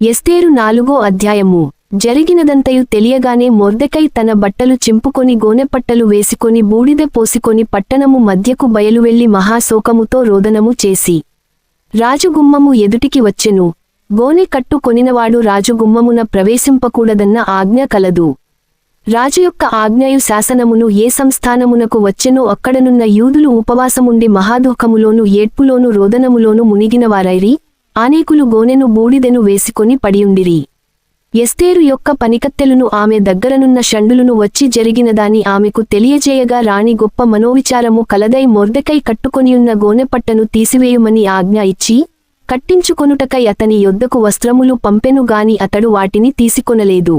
ఎస్తేరు నాలుగో అధ్యాయము. జరిగినదంతయు తెలియగానే మొర్దెకై తన బట్టలు చింపుకొని గోనెపట్టలు వేసుకొని బూడిద పోసికొని పట్టణము మధ్యకు బయలువెళ్ళి మహాశోకముతో రోదనము చేసి. రాజుగుమ్మము ఎదుటికి వచ్చెను. గోనె కట్టు కొనినవాడు రాజుగుమ్మమున ప్రవేశింపకూడదన్న ఆజ్ఞ కలదు. రాజు యొక్క ఆజ్ఞయు శాసనమును ఏ సంస్థానమునకు వచ్చెనో అక్కడనున్న యూదులు ఉపవాసముండి మహాదుఃఖములోను ఏడ్పులోను రోదనములోను మునిగినవారైరి? ఆనేకులు గోనెను బూడిదెను వేసుకొని పడియుండిరి. ఎస్తేరు యొక్క పనికత్తెలును ఆమె దగ్గరనున్న షండులును వచ్చి జరిగినదాని ఆమెకు తెలియజేయగా రాణి గొప్ప మనోవిచారము కలదై మొర్దకై కట్టుకొనియున్న గోనెపట్టను తీసివేయుమని ఆజ్ఞ ఇచ్చి కట్టించుకొనుటకై అతని యొద్దకు వస్త్రములు పంపెను గాని అతడు వాటిని తీసుకొనలేదు.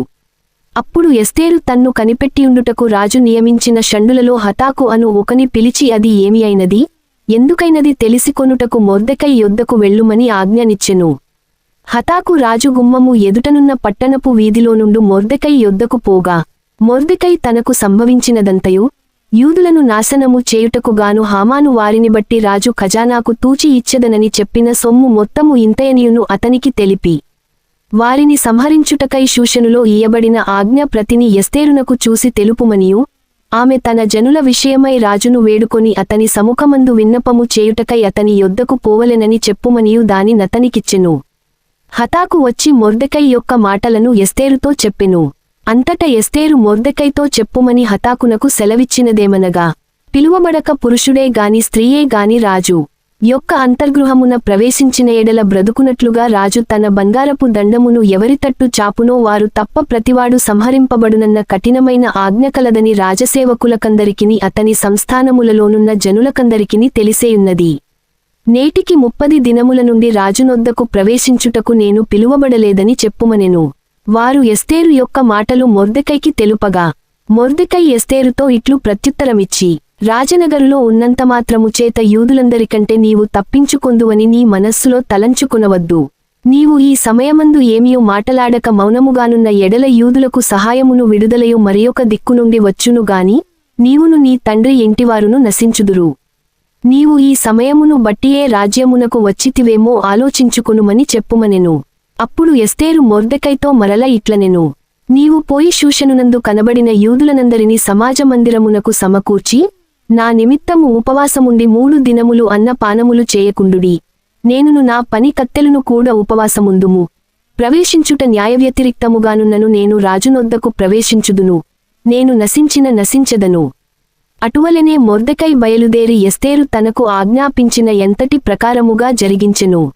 అప్పుడు ఎస్తేరు తన్ను కనిపెట్టియుండుటకు రాజు నియమించిన షండులలో హతాకు అను ఒకని పిలిచి అది ఏమి అయినది? ఎందుకైనది తెలిసికొనుటకు మొర్దెకై యొద్దకు వెళ్ళుమని ఆజ్ఞనిచ్చెను. హతాకు రాజు గుమ్మము ఎదుటనున్న పట్టణపు వీధిలో నుండు మొర్దెకై యొద్దకు పోగా మొర్దెకై తనకు సంభవించినదంతయు యూదులను నాశనము చేయుటకుగాను హామాను వారిని బట్టి రాజు ఖజానాకు తూచి ఇచ్చెదనని చెప్పిన సొమ్ము మొత్తము ఇంతయనియును అతనికి తెలిపి. వారిని సంహరించుటకై శూషనులో ఇయ్యబడిన ఆజ్ఞ ప్రతిని ఎస్తేరునకు చూసి తెలుపుమనియు ఆమె తన జనుల విషయమై రాజును వేడుకొని అతని సముఖమందు విన్నపము చేయుటకై అతని యొద్దకు పోవలెనని చెప్పుమనియు దాని నతనికిచ్చెను. హతాకు వచ్చి మొర్దెకై యొక్క మాటలను ఎస్తేరుతో చెప్పెను. అంతట ఎస్తేరు మొర్దెకైతో చెప్పుమని హతాకునకు సెలవిచ్చినదేమనగా పిలువబడక పురుషుడే గాని స్త్రీయే గాని రాజు. యొక్క అంతర్గృహమున ప్రవేశించిన ఎడల బ్రతుకునట్లుగా రాజు తన బంగారపు దండమును ఎవరితట్టు చాపునో వారు తప్ప ప్రతివాడు సంహరింపబడునన్న కఠినమైన ఆజ్ఞ కలదని రాజసేవకులకందరికిని అతని సంస్థానములలోనున్న జనులకందరికిని తెలిసేయున్నది. నేటికి ముప్పది దినముల నుండి రాజునొద్దకు ప్రవేశించుటకు నేను పిలువబడలేదని చెప్పుమనెను. వారు ఎస్తేరు యొక్క మాటలు మొర్దెకైకి తెలుపగా మొర్దెకై ఎస్తేరుతో ఇట్లు ప్రత్యుత్తరమిచ్చి రాజనగరులో ఉన్నంతమాత్రము చేత యూదులందరికంటే నీవు తప్పించుకొందువని నీ మనస్సులో తలంచుకునవద్దు. నీవు ఈ సమయమందు ఏమియో మాటలాడక మౌనముగానున్న ఎడల యూదులకు సహాయమును విడుదలయు మరియొక దిక్కు నుండి వచ్చును గాని నీవును నీ తండ్రి ఇంటివారును నశించుదురు. నీవు ఈ సమయమును బట్టియే రాజ్యమునకు వచ్చితివేమో ఆలోచించుకునుమని చెప్పుమనెను. అప్పుడు ఎస్తేరు మొర్దెకైతో మరల ఇట్లనెను. నీవు పోయి శూషనునందు కనబడిన యూదులనందరినీ సమాజమందిరమునకు సమకూర్చి నా నిమిత్తము ఉపవాసముండి మూడు దినములు అన్న పానములు చేయకుండుడి. నేనును నా పని కత్తెలను కూడా ఉపవాసముందుము. ప్రవేశించుట న్యాయవ్యతిరిక్తముగానున్నను నేను రాజునొద్దకు ప్రవేశించుదును. నేను నశించిన నశించదను. అటువలనే మొర్దకై బయలుదేరి ఎస్తేరు తనకు ఆజ్ఞాపించిన ఎంతటి ప్రకారముగా జరిగించెను.